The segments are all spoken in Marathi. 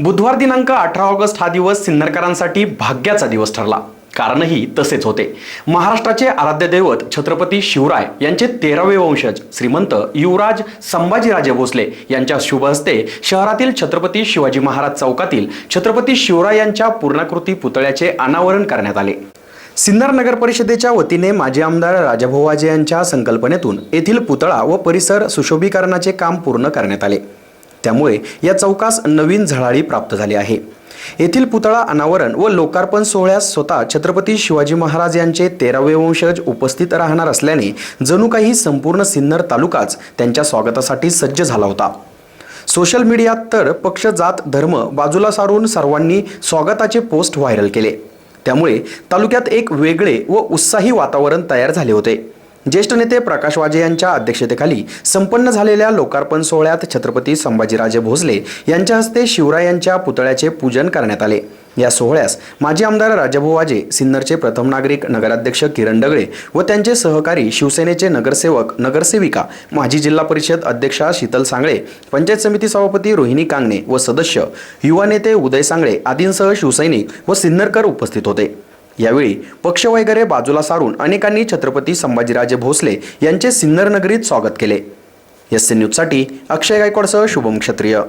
बुधवार दिनांक अठरा ऑगस्ट हा दिवस सिन्नरकरांसाठी भाग्याचा दिवस ठरला. कारणही तसेच होते. महाराष्ट्राचे आराध्य दैवत छत्रपती शिवराय यांचे तेरावे वंशज श्रीमंत युवराज संभाजीराजे भोसले यांच्या शुभ हस्ते शहरातील छत्रपती शिवाजी महाराज चौकातील छत्रपती शिवराय यांच्या पूर्णाकृती पुतळ्याचे अनावरण करण्यात आले. सिन्नर नगर परिषदेच्या वतीने माजी आमदार राजाभोवाजे यांच्या संकल्पनेतून येथील पुतळा व परिसर सुशोभीकरणाचे काम पूर्ण करण्यात आले. त्यामुळे या चौकास नवीन झळाळी प्राप्त झाली आहे. येथील पुतळा अनावरण व लोकार्पण सोहळ्यास स्वतः छत्रपती शिवाजी महाराज यांचे तेरावे वंशज उपस्थित राहणार असल्याने जणू काही संपूर्ण सिन्नर तालुकाच त्यांच्या स्वागतासाठी सज्ज झाला होता. सोशल मीडियात तर पक्ष जात धर्म बाजूला सारून सर्वांनी स्वागताचे पोस्ट व्हायरल केले. त्यामुळे तालुक्यात एक वेगळे व उत्साही वातावरण तयार झाले होते. ज्येष्ठ नेते प्रकाश वाजे यांच्या अध्यक्षतेखाली संपन्न झालेल्या लोकार्पण सोहळ्यात छत्रपती संभाजीराजे भोसले यांच्या हस्ते शिवराय यांच्या पुतळ्याचे पूजन करण्यात आले. या सोहळ्यास माजी आमदार राजाभाऊ वाजे सिन्नरचे प्रथम नागरिक नगराध्यक्ष किरण डगळे व त्यांचे सहकारी शिवसेनेचे नगरसेवक नगरसेविका माजी जिल्हा परिषद अध्यक्षा शीतल सांगळे पंचायत समिती सभापती रोहिणी कांगणे व सदस्य युवा नेते उदय सांगळे आदींसह शिवसैनिक व सिन्नरकर उपस्थित होते. यावेळी पक्ष वगैरे बाजूला सारून अनेकांनी छत्रपती संभाजीराजे भोसले यांचे सिन्नर नगरीत स्वागत केले. एस सी न्यूजसाठी अक्षय गायकवाडसह शुभम क्षत्रिय.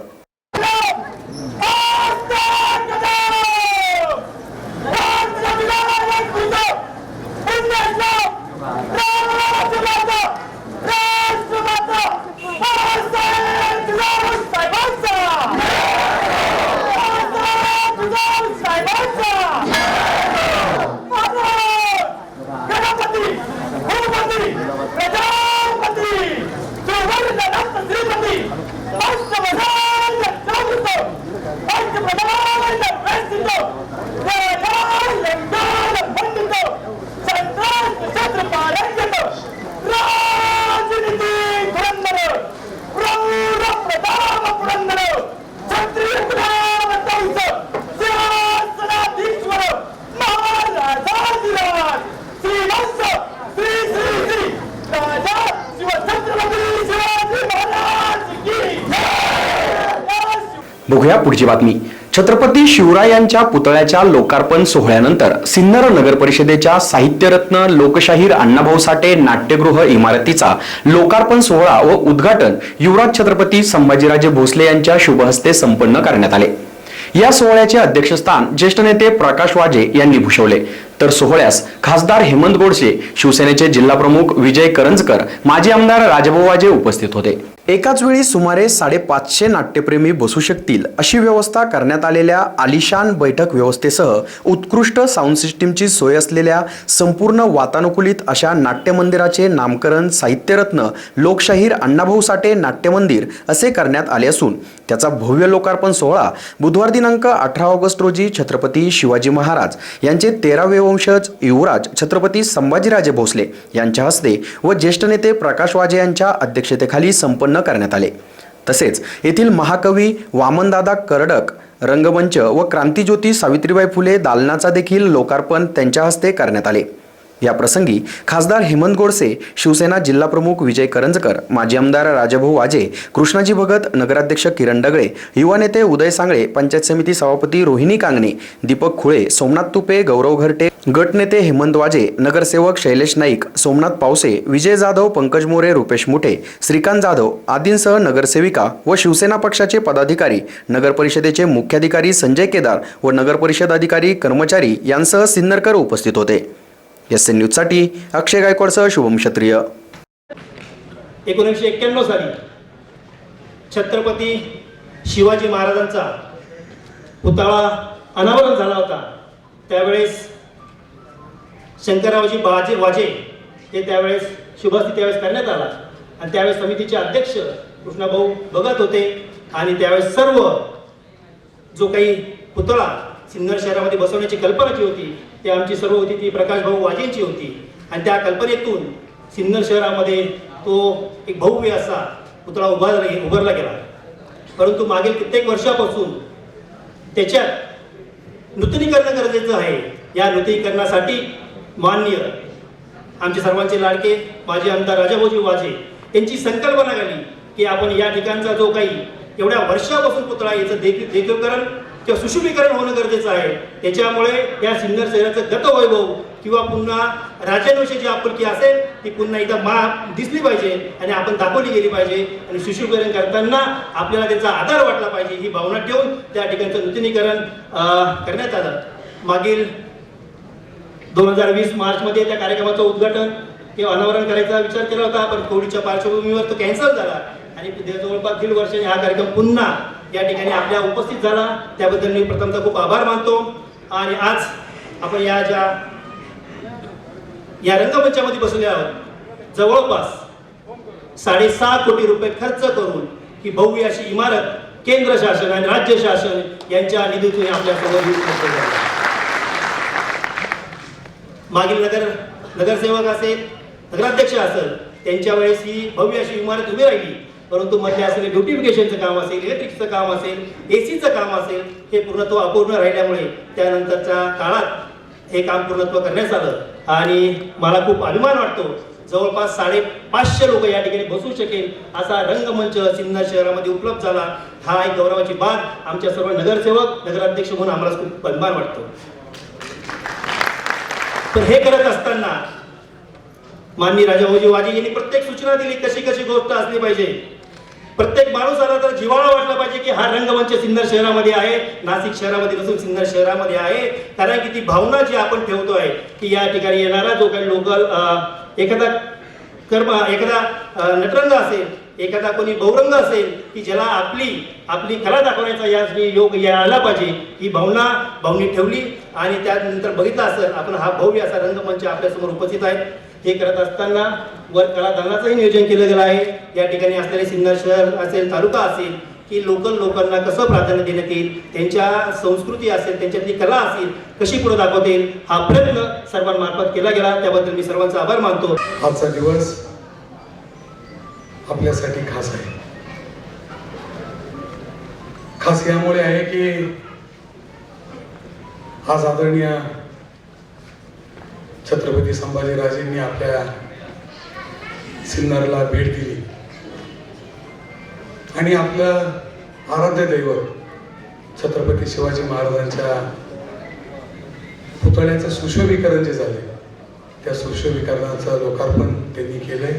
बघूया पुढची बातमी. छत्रपती शिवरायांच्या पुतळ्याच्या लोकार्पण सोहळ्यानंतर सिन्नर नगर परिषदेच्या साहित्यरत्न लोकशाहीर अण्णाभाऊ साठे नाट्यगृह इमारतीचा लोकार्पण सोहळा व उद्घाटन युवराज छत्रपती संभाजीराजे भोसले यांच्या शुभहस्ते संपन्न करण्यात आले. या सोहळ्याचे अध्यक्षस्थान ज्येष्ठ नेते प्रकाश वाजे यांनी भूषवले. तर सोहळ्यास खासदार हेमंत गोडसे शिवसेनेचे जिल्हाप्रमुख विजय करंजकर माजी आमदार राजभाऊ वाजे उपस्थित होते. एकाच वेळी सुमारे साडेपाचशे नाट्यप्रेमी बसू शकतील अशी व्यवस्था करण्यात आलेल्या आलिशान बैठक व्यवस्थेसह उत्कृष्ट साऊंड सिस्टीमची सोय असलेल्या संपूर्ण वातानुकूलित अशा नाट्यमंदिराचे नामकरण साहित्यरत्न लोकशाहीर अण्णाभाऊ साठे नाट्यमंदिर असे करण्यात आले असून त्याचा भव्य लोकार्पण सोहळा बुधवार दिनांक अठरा ऑगस्ट रोजी छत्रपती शिवाजी महाराज यांचे तेरावे वंशज युवराज छत्रपती संभाजीराजे भोसले यांच्या हस्ते व ज्येष्ठ नेते प्रकाश वाजे यांच्या अध्यक्षतेखाली संपन्न करण्यात आले. तसेच येथील महाकवी वामनदादा करडक रंगमंच व क्रांतिज्योती सावित्रीबाई फुले दालनाचा देखील लोकार्पण त्यांच्या हस्ते करण्यात आले. या प्रसंगी खासदार हेमंत गोडसे शिवसेना जिल्हाप्रमुख विजय करंजकर माजी आमदार राजाभाऊ वाजे कृष्णाजी भगत नगराध्यक्ष किरण डगळे युवा नेते उदय सांगळे पंचायत समिती सभापती रोहिणी कांगणे दीपक खुळे सोमनाथ तुपे गौरव घरटे गटनेते हेमंत वाजे नगरसेवक शैलेश नाईक सोमनाथ पावसे विजय जाधव पंकज मोरे रुपेश मुठे श्रीकांत जाधव आदींसह नगरसेविका व शिवसेना पक्षाचे पदाधिकारी नगरपरिषदेचे मुख्याधिकारी संजय केदार व नगरपरिषद अधिकारी कर्मचारी यांसह सिन्नरकर उपस्थित होते. एस एन न्यूजसाठी अक्षय गायकवाडसह शुभम क्षत्रिय. एकोणीसशे एक्क्याण्णव साली छत्रपती शिवाजी महाराजांचा पुतळा अनावरण झाला होता. त्यावेळेस शंकररावजी बाजे वाजे हे त्यावेळेस शुभास्ती त्यावेळेस करण्यात आला. आणि त्यावेळेस समितीचे अध्यक्ष कृष्णाभाऊ बघत होते. आणि त्यावेळेस सर्व जो काही पुतळा सिन्नर शहरामध्ये बसवण्याची कल्पना जी होती. ती आमची सर्व होती. ती प्रकाशभाऊ वाजेंची होती. आणि त्या कल्पनेतून सिन्नर शहरामध्ये तो एक भव्य असा पुतळा उभारला उभारला गेला. परंतु मागील कित्येक वर्षापासून त्याच्यात नूतनीकरण गरजेचं आहे. या नूतनीकरणासाठी मान्य आमचे सर्वांचे लाडके माजी आमदार राजाभाऊजी वाजे यांची संकल्पना झाली की आपण या ठिकाणचा जो काही एवढ्या वर्षापासून पुतळा याचं देखील देखीलकरण किंवा सुशुभीकरण होणं गरजेचं आहे. त्याच्यामुळे या सिन्नर शहराचं गतवैभव किंवा पुन्हा राज्याविषयी जी आपुलकी असेल ती पुन्हा एकदा मा दिसली पाहिजे आणि आपण दाखवली गेली पाहिजे. आणि सुशुभीकरण करताना आपल्याला त्याचा आधार वाटला पाहिजे ही भावना ठेवून त्या ठिकाणचं नूतनीकरण करण्यात आलं. मागील दोन हजार वीस मार्चमध्ये त्या कार्यक्रमाचं उद्घाटन किंवा अनावरण करायचा विचार केला होता पण कोविडच्या पार्श्वभूमीवर तो कॅन्सल झाला. आणि जवळपास दीड वर्षाने हा कार्यक्रम पुन्हा या ठिकाणी आपल्या उपस्थित झाला. त्याबद्दल मी प्रथमचा खूप आभार मानतो. आणि आज आपण या ज्या या रंगमंचामध्ये बसले आहोत जवळपास साडेसहा कोटी रुपये खर्च करून ही भव्य अशी इमारत केंद्र शासन आणि राज्य शासन यांच्या निधीतून आपल्यासोबत मागील नगर नगरसेवक असेल नगराध्यक्ष असेल त्यांच्या वेळेस ही भव्य अशी इमारत उभी राहिली. परंतु मध्ये असलेले ब्युटिफिकेशनचं काम असेल इलेक्ट्रिकचं काम असेल एसीचं काम असेल हे पूर्णत्व अपूर्ण राहिल्यामुळे त्यानंतरच्या काळात हे काम पूर्णत्व करण्यात आलं. आणि मला खूप अभिमान वाटतो जवळपास साडेपाचशे लोक या ठिकाणी बसू शकेल असा रंगमंच सिन्नर शहरामध्ये उपलब्ध झाला. हा एक गौरवाची बाब आमच्या सर्व नगरसेवक नगराध्यक्ष म्हणून आम्हाला खूप अभिमान वाटतो. तर हे करत असताना माननीय राजाभाऊजी वाजे यांनी प्रत्येक सूचना दिली कशी कशी गोष्ट असली पाहिजे. प्रत्येक माणूस आला तर जिव्हाळा वाटला पाहिजे की हा रंगमंच सिन्नर शहरामध्ये आहे नाशिक शहरामध्ये नसून सिन्नर शहरामध्ये आहे. कारण की ती भावना जी आपण ठेवतो आहे की या ठिकाणी येणारा जो काही लोकल एखादा कर्म एखादा नटरंग असेल एखादा कोणी बहुरंग असेल की ज्याला आपली आपली कला दाखवण्याचा या योग या आला पाहिजे ही भावना भावनी ठेवली आणि त्यानंतर बघितलं असेल आपण हा भव्य असा रंगमंच आपल्यासमोर उपस्थित आहे. हे करत असताना वर कलादानाचंही नियोजन केलं गेलं आहे. या ठिकाणी असलेले सिन्नर शहर असेल तालुका असेल की लोकल लोकांना कसं प्राधान्य देण्यात येईल त्यांच्या संस्कृती असेल त्यांच्यातली कला असेल कशी पुढे दाखवता येईल हा प्रयत्न सर्वांमार्फत केला गेला. त्याबद्दल मी सर्वांचा आभार मानतो. आजचा दिवस आपल्यासाठी खास आहे. खास यामुळे आहे की आज आदरणीय छत्रपती संभाजीराजेंनी आपल्या सिन्नरला भेट दिली. आणि आपलं आराध्य दैवत छत्रपती शिवाजी महाराजांच्या पुतळ्याचं सुशोभीकरण जे झाले त्या सुशोभीकरणाचं लोकार्पण त्यांनी केलंय.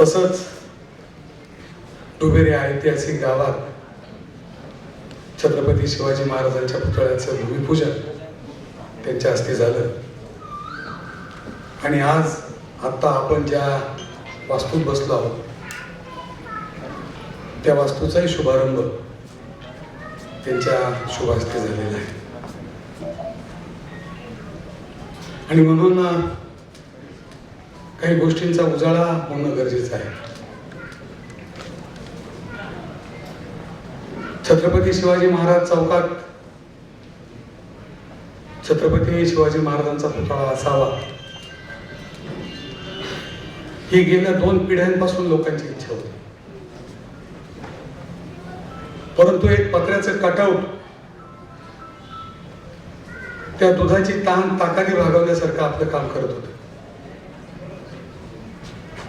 तसंच डुबेरे ऐतिहासिक गावात छत्रपती शिवाजी महाराजांच्या पुतळ्याचं भूमिपूजन त्यांच्या हस्ते झालं. आणि आज आत्ता आपण ज्या वास्तूत बसलो आहोत त्या वास्तूचाही शुभारंभ त्यांच्या शुभास्ते झालेला आहे. आणि म्हणून काही गोष्टींचा उजाळा होणं गरजेचं आहे. छत्रपती शिवाजी महाराज चौकात छत्रपती शिवाजी महाराजांचा पुतळा असावा. ही गेल्या दोन पिढ्यांपासून लोकांची इच्छा होती. परंतु एक पत्र्याचं कटआउट त्या दुधाची ताण ताकाने भागवण्यासारखं आपलं काम करत होतं.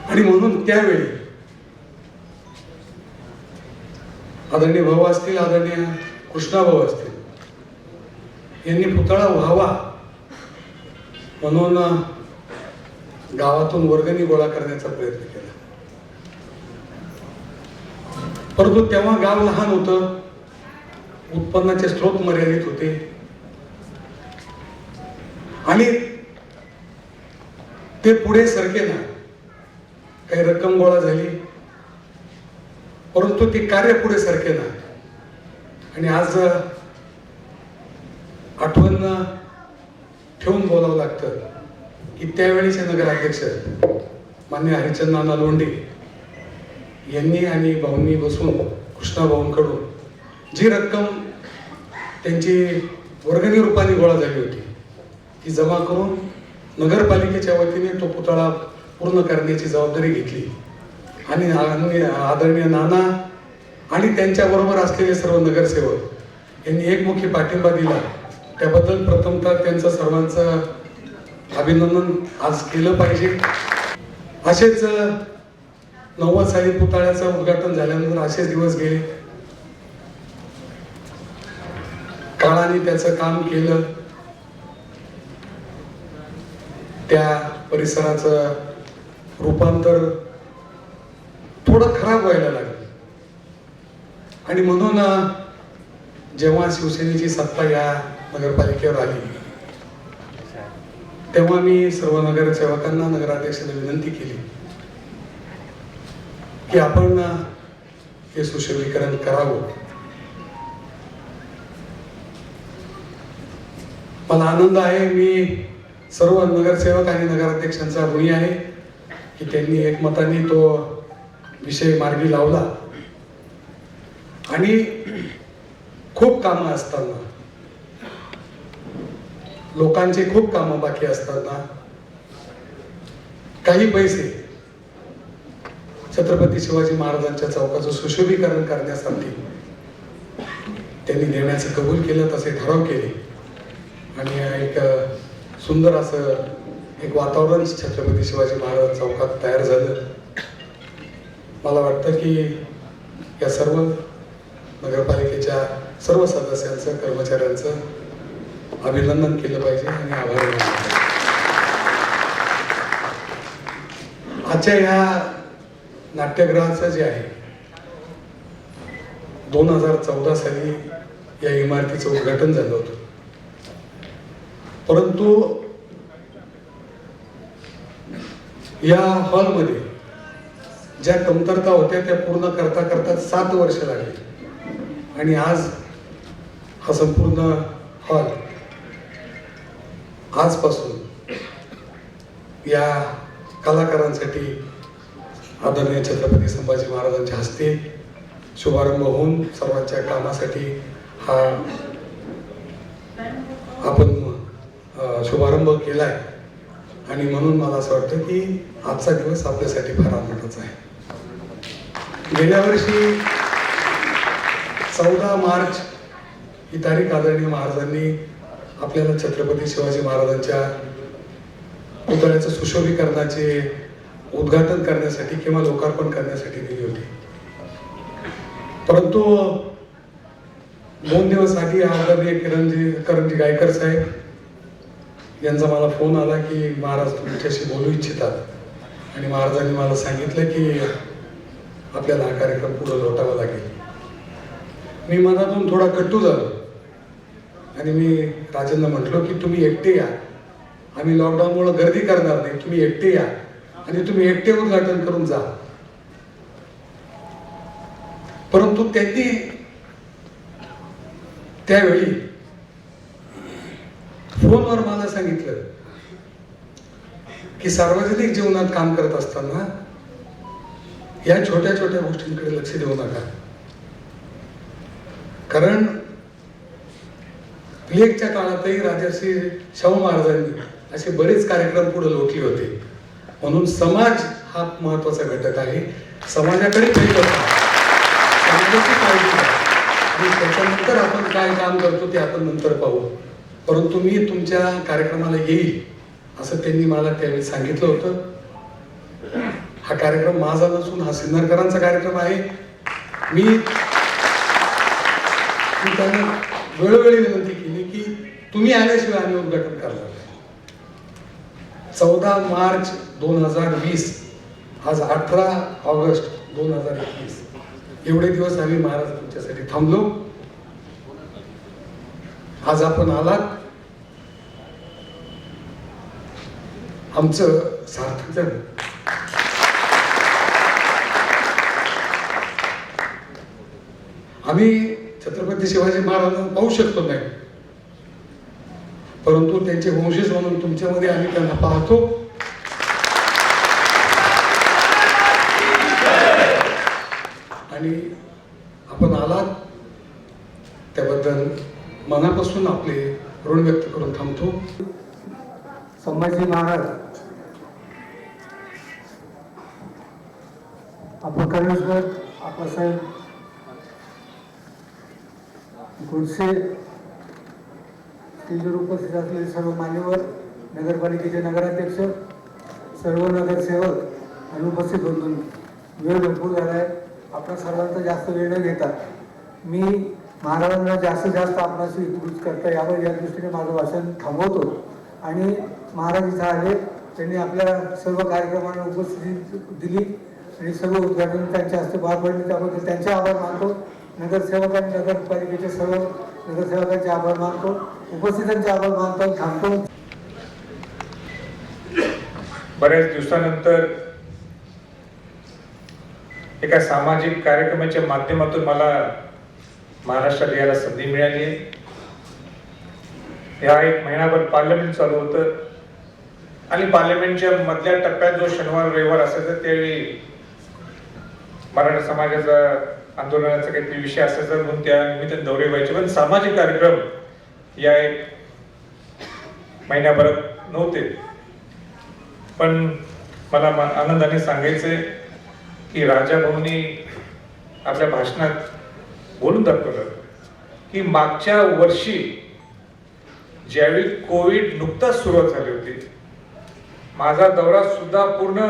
आणि म्हणून त्यावेळी आदरणीय भाऊ असतील आदरणीय कृष्णा भाऊ असतील यांनी पुतळा व्हावा. म्हणून गावातून वर्गणी गोळा करण्याचा प्रयत्न केला. परंतु तेव्हा गाव लहान होतं. उत्पन्नाचे स्रोत मर्यादित होते. आणि ते पुढे सरके ना काही रक्कम गोळा झाली. परंतु ते कार्य पुढे सरके ना. आणि आज आठवण ठेवून बोलावं लागतं. की त्यावेळीचे नगराध्यक्ष मान्य हरिचंद नाना लोंढे यांनी आणि भाऊंनी बसून कृष्णाभाऊंकडून जी रक्कम त्यांची वर्गणी रूपाने गोळा झाली होती ती जमा करून नगरपालिकेच्या वतीने तो पुतळा पूर्ण करण्याची जबाबदारी घेतली. आणि आदरणीय नाना आणि त्यांच्याबरोबर असलेले सर्व नगरसेवक यांनी एकमुखी पाठिंबा दिला. त्याबद्दल प्रथमतः त्यांचं सर्वांचं अभिनंदन आज केलं पाहिजे. असेच नव्वद साली पुतळ्याचं उद्घाटन झाल्यानंतर असेच दिवस गेले. काळाने त्याचं काम केलं. त्या परिसराचं रूपांतर थोडं खराब व्हायला लागलं. आणि म्हणून जेव्हा शिवसेनेची सत्ता या नगरपालिकेवर आली. तेव्हा मी सर्व नगरसेवकांना नगराध्यक्षांना विनंती केली की आपण हे सुशोभीकरण करावं. मला आनंद आहे मी सर्व नगरसेवक आणि नगराध्यक्षांचा ऋणी आहे की त्यांनी एकमताने तो विषय मार्गी लावला. आणि खूप कामं असताना लोकांचे खूप कामं बाकी असताना काही पैसे छत्रपती शिवाजी महाराजांच्या चौकाचं सुशोभीकरण करण्यासाठी त्यांनी देण्याचं कबूल केलं तसे ठराव केले. आणि एक सुंदर असं एक वातावरण छत्रपती शिवाजी महाराज चौकात तयार झालं. मला वाटतं की या सर्व नगरपालिकेच्या सर्व सदस्यांचं कर्मचाऱ्यांचं अभिनंदन केलं पाहिजे आणि आभार आजच्या ह्या नाट्यगृहाचं जे आहे दोन हजार चौदा साली या इमारतीचं उद्घाटन झालं होतं. परंतु या हॉलमध्ये ज्या कमतरता होत्या त्या पूर्ण करता करता सात वर्ष लागली. आणि आज हा संपूर्ण हॉल आजपासून या कलाकारांसाठी आदरणीय छत्रपती संभाजी महाराजांच्या हस्ते शुभारंभ होऊन सर्वांच्या कामासाठी हा आपण शुभारंभ शुभारंभ केलाय. आणि म्हणून मला असं वाटतं की आजचा दिवस आपल्यासाठी फार आनंदाचा आहे. गेल्या वर्षी चौदा मार्च ही तारीख आदरणीय महाराजांनी आपल्याला छत्रपती शिवाजी महाराजांच्या पुतळ्याचं सुशोभीकरणाचे उद्घाटन करण्यासाठी किंवा लोकार्पण करण्यासाठी दिली होती. परंतु दोन दिवस आधी आदरणीय किरणजी करणजी गायकर साहेब यांचा मला फोन आला की महाराज तुमच्याशी बोलू इच्छितात. आणि महाराजांनी मला सांगितलं की आपल्याला हा कार्यक्रम पुढे लोटावा लागेल. मी मनातून थोडा कट्टू झालो. आणि मी राजांना म्हटलो की तुम्ही एकटे या. आम्ही लॉकडाऊनमुळे गर्दी करणार नाही. तुम्ही एकटे या. आणि तुम्ही एकटे उद्घाटन करून जा. परंतु त्यांनी त्यावेळी फोनवर मला सांगितलं की सार्वजनिक जीवनात काम करत असताना या छोट्या छोट्या गोष्टींकडे लक्ष देऊ नका. कारण प्लेगच्या काळातही राजर्षी शाहू महाराजांनी असे बरेच कार्यक्रम पुढे लोटले होते. म्हणून समाज हा महत्त्वाचा घटक आहे. समाजाकडे त्याच्यानंतर आपण काय काम करतो ते आपण नंतर पाहू. परंतु मी तुमच्या कार्यक्रमाला येईल असं त्यांनी मला त्यावेळी सांगितलं होतं. हा कार्यक्रम माझा नसून हा सिन्नरकरांचा कार्यक्रम आहे. मी त्यांना वेळोवेळी विनंती केली. तुम्ही आल्याशिवाय आम्ही उद्घाटन करणार नाही. चौदा मार्च दोन हजार वीस आज अठरा ऑगस्ट दोन हजार एकवीस. एवढे दिवस आम्ही महाराज तुमच्यासाठी थांबलो. आज आपण आलात. आमचं सार्थक झालं. आम्ही छत्रपती शिवाजी महाराजांना पाहू शकतो नाही. परंतु त्यांचे वंशज म्हणून तुमच्यामध्ये आम्ही त्यांना पाहतो. आणि आपण आलात त्याबद्दल मनापासून आपले ऋण व्यक्त करून थांबतो. संभाजी महाराज आपलं कलेश्वर आप्पासाहेब गुडसे स्टेजवर उपस्थित असलेले सर्व मान्यवर नगरपालिकेचे नगराध्यक्ष सर्व नगरसेवक आणि उपस्थित बंधू वेळ भरपूर झाला आहे आपला सर्वांचा जास्त वेळ न घेता मी महाराजांना जास्तीत जास्त आपणाशी इंट्रोड्यूस करता यावर या दृष्टीने माझं भाषण थांबवतो. आणि महाराज इथं आले त्यांनी आपल्या सर्व कार्यक्रमांना उपस्थिती दिली आणि सर्व उद्घाटन त्यांच्या हस्ते पार पडले. त्याबद्दल त्यांचे आभार मानतो. नगरसेवक आणि नगरपालिकेचे सर्व नगरसेवकांचे आभार मानतो. उपस्थितांचे आभार मानतो थांबतो. बऱ्याच दिवसानंतर एका सामाजिक कार्यक्रमाच्या माध्यमातून मला महाराष्ट्रात यायला संधी मिळाली. ह्या या एक महिनाभर पार्लमेंट चालू होतं. आणि पार्लमेंटच्या मधल्या टप्प्यात जो शनिवार रविवार असायचा त्यावेळी मराठा समाजाचा आंदोलनाचा काहीतरी विषय असायचा म्हणून त्या निमित्त दौरे व्हायचे. पण सामाजिक कार्यक्रम या एक महिन्याभरात नव्हते. पण मला आनंदाने सांगायचंय की राजा भाऊनी आपल्या भाषणात बोलून दाखवलं की मागच्या वर्षी ज्यावेळी कोविड नुकताच सुरुवात झाली होती माझा दौरा सुद्धा पूर्ण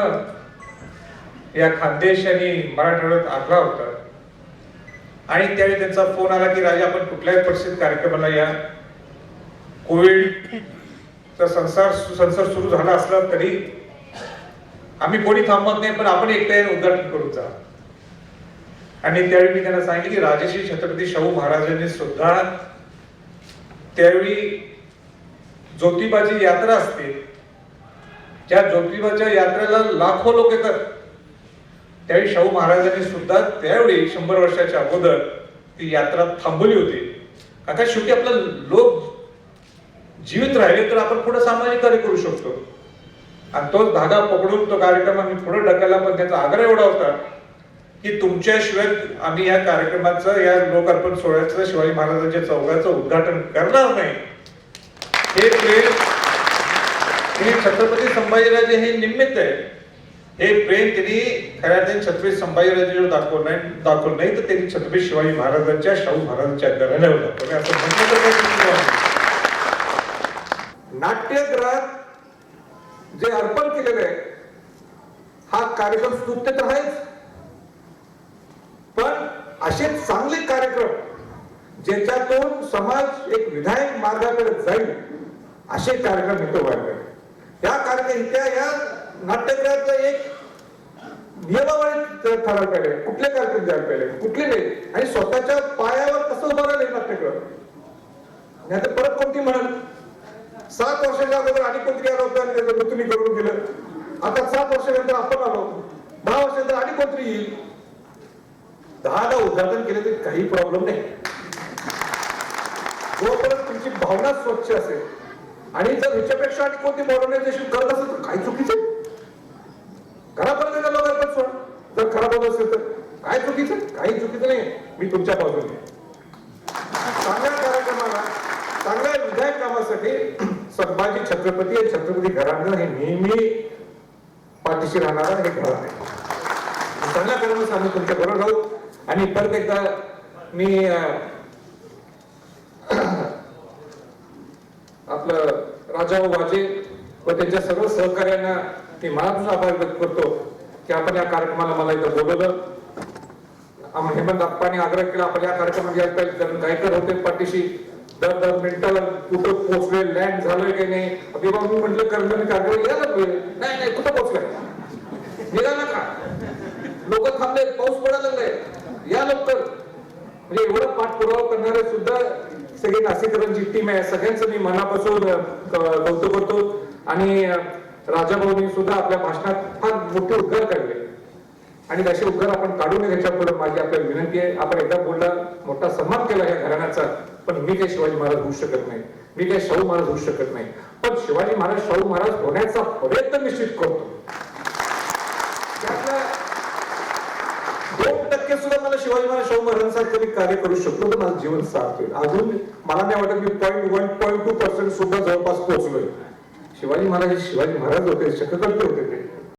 या खानदेश आणि मराठवाड्यात आखला होता. आणि त्यावेळी त्यांचा फोन आला की राजा आपण कुठल्याही परिस्थितीत कार्यक्रमाला या. कोविडचा संसार संसार सुरू झाला असला तरी आम्ही कोणी थांबत नाही पण आपण एकट्याने उद्घाटन करू जा. आणि त्यावेळी मी त्यांना सांगितले की राजश्री छत्रपती शाहू महाराजांनी सुद्धा त्यावेळी ज्योतिबाची यात्रा असते. ज्या ज्योतिबाच्या यात्रेला लाखो लोक येतात. त्यावेळी शाहू महाराजांनी सुद्धा त्यावेळी शंभर वर्षाच्या अगोदर ती यात्रा थांबवली होती. आता शेवटी आपला लोक जीवित राहिले तर आपण पुढे सामाजिक कार्य करू शकतो. आणि तोच धागा पकडून तो कार्यक्रम आम्ही पुढे ढकलला पण त्याचा आग्रह एवढा होता की तुमच्याशिवाय आम्ही या कार्यक्रमाचं या लोकार्पण सोहळ्याचं शिवाजी महाराजांच्या चौकाचं उद्घाटन करणार नाही. हे प्रेम हे छत्रपती संभाजीराजे हे निमित्त आहे. हे प्रेम त्यांनी खऱ्या अर्थाने छत्रपती संभाजीराजे दाखवलं नाही दाखवलं नाही तर त्यांनी छत्रपती शिवाजी महाराजांच्या शाहू महाराजांच्या घराण्यावर दाखवले म्हणजे असं म्हटलं नाट्यगृहात जे अर्पण केलेलं आहे हा कार्यक्रम स्तुत्य तर आहेच. पण असे चांगले कार्यक्रम ज्याच्यातून समाज एक विधायक मार्गाकडे जाईल असे कार्यक्रम इथं व्हायला या कार्यक्रम त्या या नाट्यगृहातलं एक नियमावळी ठराव केले कुठले कार्यक्रम द्यायला पाहिजे कुठले नाही? आणि स्वतःच्या पायावर कसं उभं राहिले नाट्यगृह नाही तर परत कोणती म्हणाल? सात वर्षाच्या अगोदर आणि कोणतरी आलं होतं आणि त्याचं मृत्यूनी करून गेलं आता सात वर्षानंतर आपण आलो दहा वर्षानंतर आणि कोणतरी येईल. दहादा उद्घाटन केले तरी काही प्रॉब्लेम नाही. जोपर्यंत तुमची भावना स्वच्छ असेल आणि जर ह्याच्यापेक्षा आणि कोणती मॉडर्नायझेशन करत असेल तर काही चुकीचं आहे? घरापर्यंत लोकांना सोडा. जर खराब होत असेल तर. काय चुकीचं? काही चुकीचं नाही. मी तुमच्या बाजूने. चांगल्या कार्यक्रमाला चांगल्या विधायक कामासाठी संभाजी छत्रपती आणि छत्रपती घराणं हे नेहमी पाठीशी राहणारा हे घर आहे. चांगल्या कार्यक्रमासाठी आम्ही तुमच्या बरोबर राहू. आणि परत एकदा मी आपलं राजा वाजे व त्यांच्या सर्व सहकार्यांना मी मनापासून आभार व्यक्त करतो की आपण या कार्यक्रमाला मला इथं बोलवलं. हेमंत अप्पांनी आग्रह केला आपण या कार्यक्रमात यायला पाहिजे. कारण गायकर होते पाठीशी. दर दर मिनिटाला कुठं पोहोचले लँड झालोय की नाही? अभिभाव मी म्हटलं कर्ज मी कार्यक्रम यायला पाहिजे नाही नाही कुठं पोहोचलाय निघाला का लोक थांबले पाऊस पडायला लागलाय. या लवकर. म्हणजे एवढा पाठपुरावा करणारे सुद्धा सगळी नाशिकरांची टीम आहे. सगळ्यांचं मी मनापासून कौतुक करतो. आणि राजाभाऊनी सुद्धा आपल्या भाषणात फार मोठे उद्गार काढले. आणि तसे उद्गार आपण काढू नये पुढे माझी आपल्याला विनंती आहे. आपण एकदा बोलला मोठा सन्मान केला या घराण्याचा पण मी काही शिवाजी महाराज होऊ शकत नाही. मी काही शाहू महाराज होऊ शकत नाही. पण शिवाजी महाराज शाहू महाराज होण्याचा प्रयत्न निश्चित करतो. दोन टक्के सुद्धा मला शिवाजी महाराज शाहू महाराजांसारखं मी कार्य करू शकतो तर माझं जीवन सार्थ होईल. अजून मला नाही वाटत मी point one point two percent सुद्धा जवळपास पोहोचलोय. शिवाजी महाराज हे शिवाजी महाराज होते चक्रवर्ती होते.